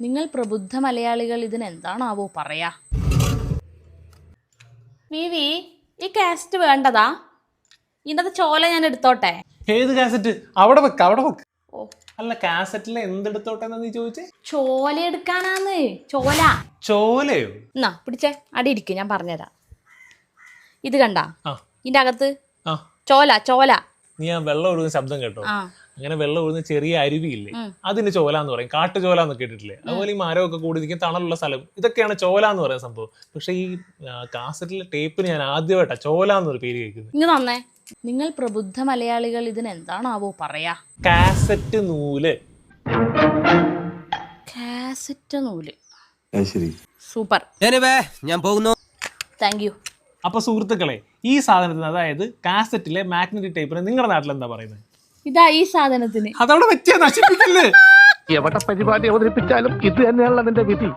നിങ്ങൾ പ്രബുദ്ധ മലയാളികൾ ഇതിനെന്താണാവോ പറയാ? വിവി ഈ കാസ്റ്റ് വേണ്ടതാ? ഇന്നത്തെ ചോല ഞാൻ എടുത്തോട്ടെ? ഏത് കാസറ്റ് അവിടെ വെക്ക അവിടെ വെക്ക. ഓ. അല്ല കാസറ്റിലെ എന്തെടുത്തോട്ടെ നീ ചോദിച്ചേ? ചോല എടുക്കാനാന്ന് ചോല. ചോലയോ? എന്നാ പിടിച്ചേ അടി ഇരിക്കും ഞാൻ പറഞ്ഞുതരാം. ഇത് കണ്ട? ഇതിന്റെ അകത്ത്? ചോല ചോല. നീ ആ വെള്ളം ഒഴുകുന്ന ശബ്ദം കേട്ടോ. അങ്ങനെ വെള്ളം ഒഴുകുന്ന ചെറിയ അരുവിയില്ലേ അതിന് ചോല എന്ന് പറയും. കാട്ടു ചോല എന്ന് കേട്ടിട്ടില്ലേ അതുപോലെ ഈ മരമൊക്കെ കൂടി നിൽക്കും തണലുള്ള സ്ഥലം ഇതൊക്കെയാണ് ചോല എന്ന് പറയുന്ന സംഭവം. പക്ഷെ ഈ കാസറ്റിലെ ടേപ്പിന് ഞാൻ ആദ്യമായിട്ടാ ചോല എന്നൊരു പേര് കേൾക്കുന്നത്. നിങ്ങൾ പ്രബുദ്ധ മലയാളികൾ ഇതിന് എന്താണാവോ പറയാ? കാസറ്റ് നൂൽ. കാസറ്റ് നൂൽ. സൂപ്പർ. ഞാൻ പോകുന്നു. Thank you. അപ്പൊ സുഹൃത്തുക്കളെ ഈ സാധനത്തിന് അതായത് കാസറ്റിലെ മാഗ്നറ്റിക് ടേപ്പിന് നിങ്ങളുടെ നാട്ടിൽ എന്താ പറയുന്നത്? ഇതാ ഈ സാധനത്തിന്. അതവിടെ വെച്ചേ നശിപ്പിക്കല്ലേ? എവിടെ പരിപാടി അവതരിപ്പിച്ചാലും ഇത് തന്നെയാണല്ലോ അതിന്റെ വിധി.